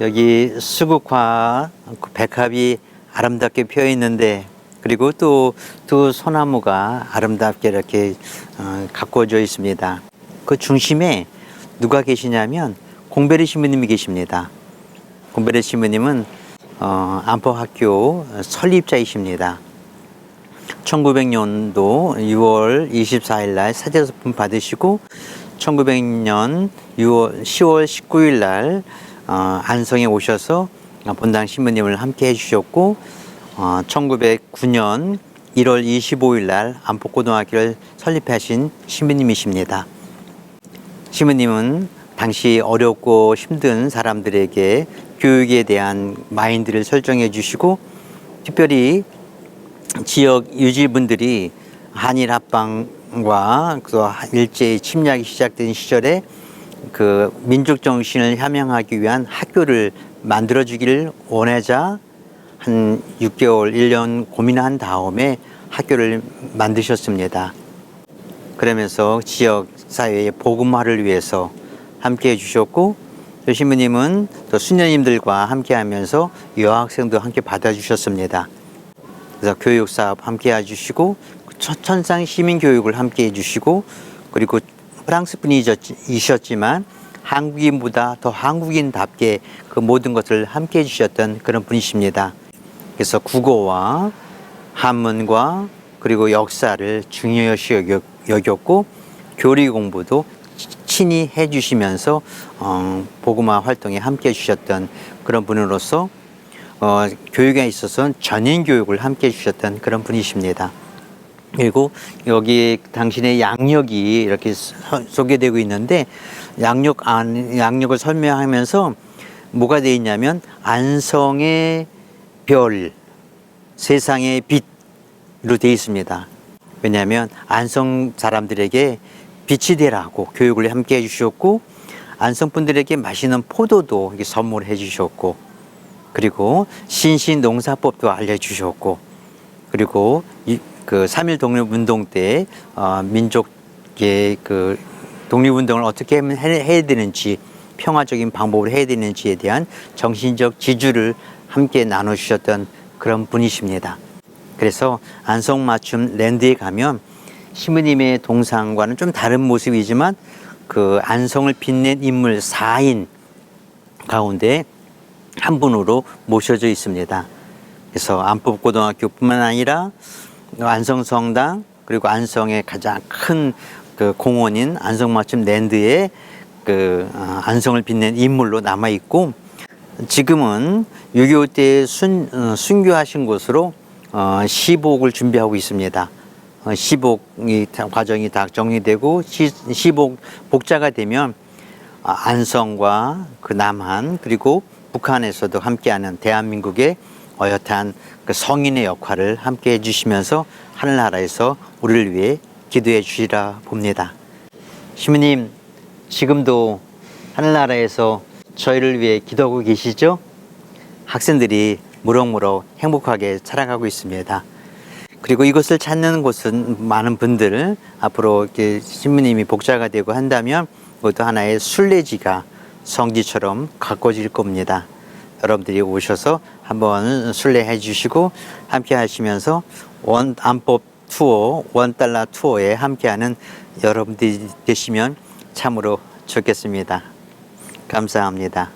여기 수국화 그 백합이 아름답게 피어 있는데 그리고 또 두 소나무가 아름답게 이렇게 어, 가꾸어져 있습니다. 그 중심에 누가 계시냐면 공베리 신부님이 계십니다. 공베리 신부님은 어, 안포학교 설립자이십니다. 1900년도 6월 24일 날 사제소품 받으시고 1900년 6월 10월 19일 날 어, 안성에 오셔서 본당 신부님을 함께 해주셨고 어, 1909년 1월 25일 날 안포고등학교를 설립하신 신부님이십니다. 신부님은 당시 어렵고 힘든 사람들에게 교육에 대한 마인드를 설정해 주시고 특별히 지역 유지분들이 한일 합방과 그 일제히 침략이 시작된 시절에 그 민족 정신을 함양하기 위한 학교를 만들어 주기를 원하자 한 6개월, 1년 고민한 다음에 학교를 만드셨습니다. 그러면서 지역 사회의 복음화를 위해서 함께 해 주셨고 또 신부님은 또 수녀님들과 함께 하면서 여학생도 함께 받아 주셨습니다. 그래서 교육 사업 함께 해 주시고 천- 천상 시민 교육을 함께 해 주시고 그리고 프랑스 분이셨지만 한국인보다 더 한국인답게 그 모든 것을 함께 해주셨던 그런 분이십니다. 그래서 국어와 한문과 그리고 역사를 중요시 여겼- 여겼고 교리 공부도 치- 친히 해주시면서 어, 복음화 활동에 함께 해주셨던 그런 분으로서 어, 교육에 있어서는 전인 교육을 함께 해주셨던 그런 분이십니다. 그리고 여기 당신의 양력이 이렇게 서- 소개되고 있는데 양력 안 양력을 설명하면서 뭐가 돼 있냐면 안성의 별, 세상의 빛으로 되어 있습니다. 왜냐하면 안성 사람들에게 빛이 되라고 교육을 함께 해주셨고 안성 분들에게 맛있는 포도도 선물해 주셨고 그리고 신신 농사법도 알려주셨고 그리고 이, 그 3.1 독립운동 때 어, 민족의 그 독립운동을 어떻게 해야 되는지 평화적인 방법을 해야 되는지에 대한 정신적 지주를 함께 나눠주셨던 그런 분이십니다. 그래서 안성맞춤 랜드에 가면 시무님의 동상과는 좀 다른 모습이지만 그 안성을 빛낸 인물 4인 가운데 한 분으로 모셔져 있습니다. 그래서 안법고등학교뿐만 아니라 안성성당 그리고 안성의 가장 큰 그 공원인 안성맞춤 랜드에 그 어, 안성을 빛낸 인물로 남아 있고 지금은 6.25 때 순, 어, 순교하신 곳으로 어, 시복을 준비하고 있습니다. 어, 시복이 다- 과정이 다 정리되고 시, 시복 복자가 되면 아, 안성과 그 남한 그리고 북한에서도 함께하는 대한민국의 어엿한 그 성인의 역할을 함께 해주시면서 하늘나라에서 우리를 위해 기도해 주시라 봅니다. 시무님 지금도 하늘나라에서 저희를 위해 기도하고 계시죠? 학생들이 무럭무럭 행복하게 살아가고 있습니다. 그리고 이것을 찾는 곳은 많은 분들 앞으로 이렇게 신부님이 복자가 되고 한다면 그것도 하나의 순례지가 성지처럼 가꿔질 겁니다. 여러분들이 오셔서 한번 순례해 주시고 함께 하시면서 원 안법 투어, 원 달러 투어에 함께하는 여러분들이 되시면 참으로 좋겠습니다. 감사합니다.